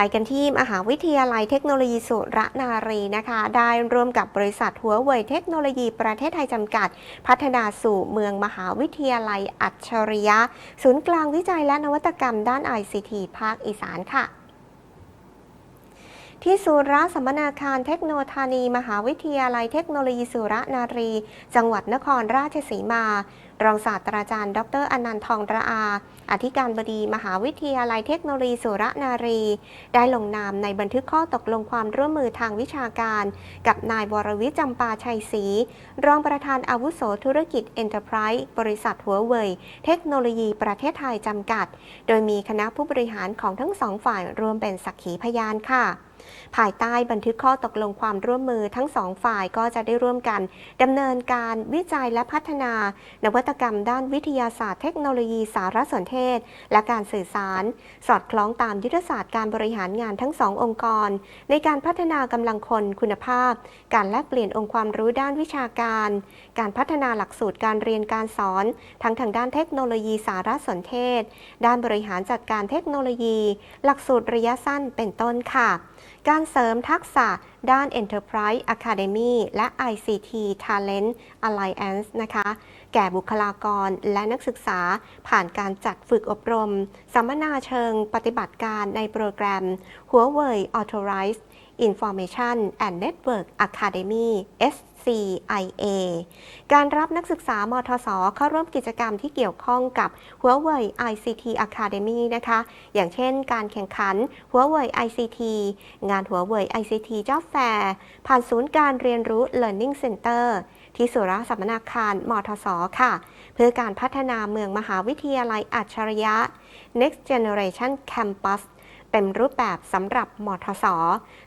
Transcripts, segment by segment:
ไปกันที่มหาวิทยาลัยเทคโนโลยีสุรนารีนะคะ ได้ร่วมกับบริษัทหัวเว่ยเทคโนโลยีประเทศไทยจำกัด พัฒนาสู่เมืองมหาวิทยาลัยอัจฉริยะ ศูนย์กลางวิจัยและนวัตกรรมด้าน ICT ภาคอีสานค่ะที่ศูนย์รัสัมมนาคารเทคโนธานี มหาวิทยาลัยเทคโนโลยีสุรนารี จังหวัดนครราชสีมา รองศาสตราจารย์ ดรอนันต์ทองระอา อธิการบดีมหาวิทยาลัยเทคโนโลยีสุรนารี ได้ลงนามในบันทึกข้อตกลงความร่วมมือทางวิชาการ กับนายวรวิจำปาชัยศรีรองประธานอาวุโสธุรกิจ Enterprise บริษัทหัวเว่ยเทคโนโลยีประเทศไทยจำกัด โดยมีคณะผู้บริหารของทั้งสองฝ่ายรวมเป็นสักขีพยานค่ะภายใต้บันทึกข้อตกลงความร่วมมือทั้งสองฝ่ายก็จะได้ร่วมกันดำเนินการวิจัยและพัฒนานวัตกรรมด้านวิทยาศาสตร์เทคโนโลยีสารสนเทศ และการสื่อสาร สอดคล้องตามยุทธศาสตร์การบริหารงานทั้งสององค์กร ในการพัฒนากำลังคนคุณภาพ การแลกเปลี่ยนองค์ความรู้ด้านวิชาการ การพัฒนาหลักสูตรการเรียนการสอน ทั้งทางด้านเทคโนโลยีสารสนเทศ ด้านบริหารจัดการเทคโนโลยี หลักสูตรระยะสั้นเป็นต้นค่ะ การเสริมทักษะด้าน Enterprise Academy และ ICT Talent Alliance นะคะ แก่บุคลากรและนักศึกษา ผ่านการจัดฝึกอบรม สัมมนาเชิงปฏิบัติการในโปรแกรม Huawei Authorized Information and Network Academy SCIA การรับนักศึกษามทศเข้าร่วมกิจกรรมที่เกี่ยวข้องกับ Huawei ICT Academy นะคะ อย่างเช่นการแข่งขัน Huawei ICT งาน Huawei ICT Job Fair ผ่านศูนย์การเรียนรู้ Learning Center ที่สุรสัมมนาคารมทศค่ะ เพื่อการพัฒนาเมืองมหาวิทยาลัยอัจฉริยะ Next Generation Campus เต็มรูปแบบสำหรับมทส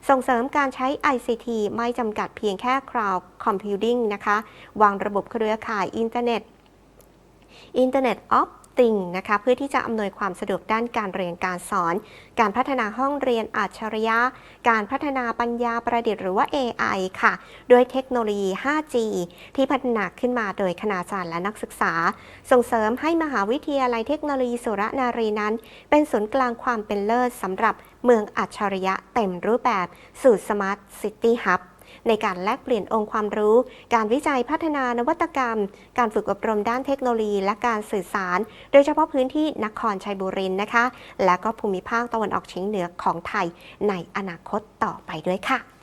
ส่งเสริมการใช้ ICT ไม่จำกัดเพียงแค่ Cloud Computing นะคะ วางระบบเครือข่ายอินเทอร์เน็ต Internet of Things นะคะเพื่อที่จะอำนวยความสะดวกด้านการเรียนการสอน การพัฒนาห้องเรียนอัจฉริยะ การพัฒนาปัญญาประดิษฐ์หรือว่า AI ค่ะ ด้วยเทคโนโลยี 5G ที่พัฒนาขึ้นมาโดยคณาจารย์และนักศึกษา ส่งเสริมให้มหาวิทยาลัยเทคโนโลยีสุรนารีนั้น เป็นศูนย์กลางความเป็นเลิศสำหรับเมืองอัจฉริยะเต็มรูปแบบสู่ Smart City Hub ในการแลกเปลี่ยนองค์ความรู้ การวิจัยพัฒนานวัตกรรม การฝึกอบรมด้านเทคโนโลยี และการสื่อสาร โดยเฉพาะพื้นที่นครชัยบุรีนะคะ และก็ภูมิภาคตะวันออกเฉียงเหนือของไทยในอนาคตต่อไปด้วยค่ะ